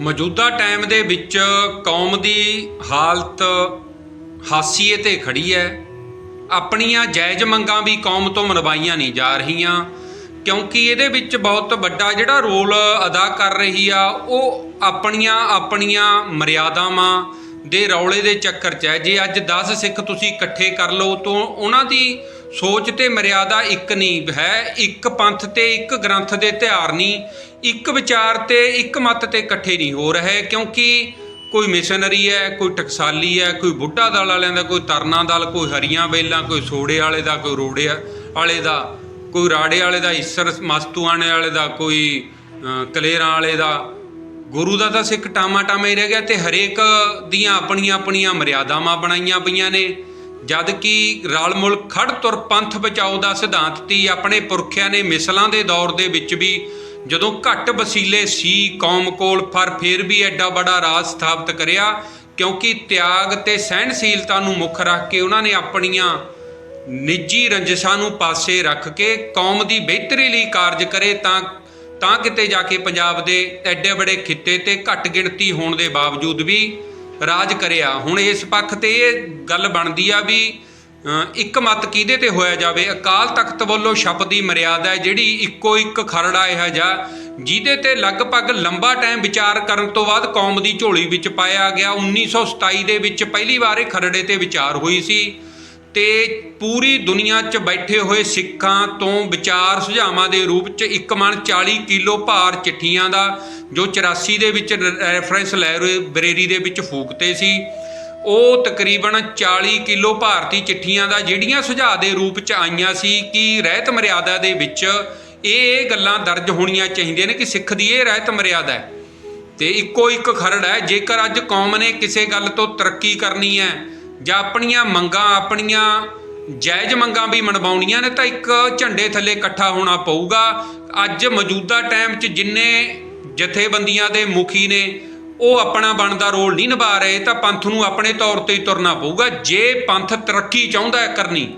ਮੌਜੂਦਾ ਟਾਈਮ ਦੇ ਵਿੱਚ ਕੌਮ ਦੀ ਹਾਲਤ ਹਾਸੀਏ ਤੇ ਖੜੀ ਹੈ। ਆਪਣੀਆਂ ਜਾਇਜ਼ ਮੰਗਾਂ ਵੀ ਕੌਮ ਤੋਂ ਮਨਵਾਈਆਂ ਨਹੀਂ ਜਾ ਰਹੀਆਂ, ਕਿਉਂਕਿ ਇਹਦੇ ਵਿੱਚ ਬਹੁਤ ਵੱਡਾ ਜਿਹੜਾ ਰੋਲ ਅਦਾ ਕਰ ਰਹੀ ਆ, ਉਹ ਆਪਣੀਆਂ ਆਪਣੀਆਂ ਮਰਿਆਦਾਵਾਂ ਦੇ ਰੌਲੇ ਦੇ ਚੱਕਰ 'ਚ ਹੈ। ਜੇ ਅੱਜ 10 ਸਿੱਖ ਤੁਸੀਂ ਇਕੱਠੇ ਕਰ ਲਓ, ਤਾਂ ਉਹਨਾਂ ਦੀ ਸੋਚ ਤੇ ਮਰਿਆਦਾ ਇੱਕ ਨਹੀਂ ਹੈ, ਇੱਕ ਪੰਥ ਤੇ ਇੱਕ ਗ੍ਰੰਥ ਦੇ ਧਿਆਰ ਨਹੀਂ, ਇੱਕ ਵਿਚਾਰ ਤੇ ਇੱਕ ਮਤ ਤੇ ਇਕੱਠੇ ਨਹੀਂ ਹੋ ਰਹੇ, ਕਿਉਂਕਿ ਕੋਈ ਮਿਸ਼ਨਰੀ ਹੈ, ਕੋਈ ਟਕਸਾਲੀ ਹੈ, ਕੋਈ ਬੁੱਢਾ ਦਲ ਵਾਲਿਆਂ ਦਾ, ਕੋਈ ਤਰਨਾ ਦਲ, ਕੋਈ ਹਰੀਆਂ ਬੇਲਾਂ ਕੋਈ ਸੋੜੇ ਵਾਲੇ ਦਾ, ਕੋਈ ਰੋੜੇ ਵਾਲੇ ਦਾ, ਕੋਈ ਰਾੜੇ ਵਾਲੇ ਦਾ, ਈਸਰ ਮਸਤੂਆਣੇ ਵਾਲੇ ਦਾ, ਕੋਈ ਕਲੇਰਾਂ ਵਾਲੇ ਦਾ, ਗੁਰੂ ਦਾ ਤਾਂ ਸਿੱਖ ਟਾਮਾ ਟਾਮਾ ਹੀ ਰਹਿ ਗਿਆ ਤੇ ਹਰੇਕ ਦੀਆਂ ਆਪਣੀਆਂ ਆਪਣੀਆਂ ਮਰਿਆਦਾਵਾਂ ਬਣਾਈਆਂ ਪਈਆਂ ਨੇ। ਜਦ ਕਿ ਰਲ ਮੁਲ ਖੜ ਤੁਰ ਪੰਥ ਬਚਾਓ ਦਾ ਸਿਧਾਂਤ ਤੀ ਆਪਣੇ ਪੁਰਖਿਆਂ ਨੇ ਮਿਸਲਾਂ ਦੇ ਦੌਰ ਦੇ ਵਿੱਚ ਵੀ ਜਦੋਂ ਘੱਟ ਵਸੀਲੇ ਸੀ ਕੌਮ ਕੋਲ ਪਰ ਫਿਰ ਵੀ ਐਡਾ ਬੜਾ ਰਾਜ ਸਥਾਪਿਤ ਕਰਿਆ, ਕਿਉਂਕਿ ਤਿਆਗ ਤੇ ਸਹਿਣਸ਼ੀਲਤਾ ਨੂੰ ਮੁੱਖ ਰੱਖ ਕੇ ਉਹਨਾਂ ਨੇ ਆਪਣੀਆਂ ਨਿੱਜੀ ਰੰਜਿਸ਼ਾਂ ਨੂੰ ਪਾਸੇ ਰੱਖ ਕੇ ਕੌਮ ਦੀ ਬਿਹਤਰੀ ਲਈ ਕਾਰਜ ਕਰੇ ਤਾਂ ਤਾਂ ਕਿਤੇ ਜਾ ਕੇ ਪੰਜਾਬ ਦੇ ਐਡੇ ਬੜੇ ਖਿੱਤੇ ਤੇ ਘੱਟ ਗਿਣਤੀ ਹੋਣ ਦੇ ਬਾਵਜੂਦ ਵੀ ਰਾਜ ਕਰਿਆ। ਹੁਣ ਇਸ ਪੱਖ ਤੇ ਇਹ ਗੱਲ ਬਣਦੀ ਆ ਵੀ ਇੱਕ ਮਤ ਕਿਹਦੇ ਤੇ ਹੋਇਆ ਜਾਵੇ? ਅਕਾਲ ਤਖਤ ਵੱਲੋਂ ਸ਼ਬਦ ਦੀ ਮਰਿਆਦਾ ਹੈ ਜਿਹੜੀ ਇੱਕੋ ਇੱਕ ਖਰੜਾ ਇਹ ਜਾ ਜਿਹਦੇ ਤੇ ਲਗਭਗ ਲੰਬਾ ਟਾਈਮ ਵਿਚਾਰ ਕਰਨ ਤੋਂ ਬਾਅਦ ਕੌਮ ਦੀ ਝੋਲੀ ਵਿੱਚ ਪਾਇਆ ਗਿਆ। 1927 ਦੇ ਵਿੱਚ ਪਹਿਲੀ ਵਾਰ ਇਹ ਖਰੜੇ ਤੇ ਵਿਚਾਰ ਹੋਈ ਸੀ। ਤੇ ਪੂਰੀ ਦੁਨੀਆ 'ਚ ਬੈਠੇ ਹੋਏ ਸਿੱਖਾਂ ਤੋਂ ਵਿਚਾਰ ਸੁਝਾਵਾਂ ਦੇ ਰੂਪ 'ਚ ਇੱਕ ਮਨ 40 ਕਿਲੋ ਭਾਰ ਚਿੱਠੀਆਂ ਦਾ, ਜੋ 84 ਦੇ ਵਿੱਚ ਰੈਫਰੈਂਸ ਲੈ ਰਹੇ ਦੇ ਵਿੱਚ ਫੂਕਤੇ ਸੀ। ਉਹ ਤਕਰੀਬਨ 40 ਕਿਲੋ ਭਾਰਤੀ ਚਿੱਠੀਆਂ ਦਾ ਜਿਹੜੀਆਂ ਸੁਝਾਅ ਦੇ ਰੂਪ 'ਚ ਆਈਆਂ ਸੀ ਕਿ ਰਹਿਤ ਮਰਿਆਦਾ ਦੇ ਵਿੱਚ ਇਹ ਇਹ ਗੱਲਾਂ ਦਰਜ ਹੋਣੀਆਂ ਚਾਹੀਦੀਆਂ ਨੇ ਕਿ ਸਿੱਖ ਦੀ ਇਹ ਰਹਿਤ ਮਰਿਆਦਾ ਹੈ। ਤੇ ਇੱਕੋ ਇੱਕ ਖਰੜ ਹੈ, ਜੇਕਰ ਅੱਜ ਕੌਮ ਨੇ ਕਿਸੇ ਗੱਲ ਤੋਂ ਤਰੱਕੀ ਕਰਨੀ ਹੈ ਜਾਂ ਆਪਣੀਆਂ ਮੰਗਾਂ ਆਪਣੀਆਂ ਜਾਇਜ਼ ਮੰਗਾਂ ਵੀ ਮਨਵਾਉਣੀਆਂ ਨੇ ਤਾਂ ਇੱਕ ਝੰਡੇ ਥੱਲੇ ਇਕੱਠਾ ਹੋਣਾ ਪਊਗਾ। ਅੱਜ ਮੌਜੂਦਾ ਟਾਈਮ 'ਚ ਜਿੰਨੇ ਜਥੇਬੰਦੀਆਂ ਦੇ ਮੁਖੀ ਨੇ, ਉਹ ਆਪਣਾ ਬਣਦਾ ਰੋਲ ਨਹੀਂ ਨਿਭਾ ਰਹੇ, ਤਾਂ ਪੰਥ ਨੂੰ ਆਪਣੇ ਤੌਰ ਤੇ ਹੀ ਤੁਰਨਾ ਪਊਗਾ। ਜੇ ਪੰਥ ਤਰੱਕੀ ਚਾਹੁੰਦਾ ਹੈ ਕਰਨੀ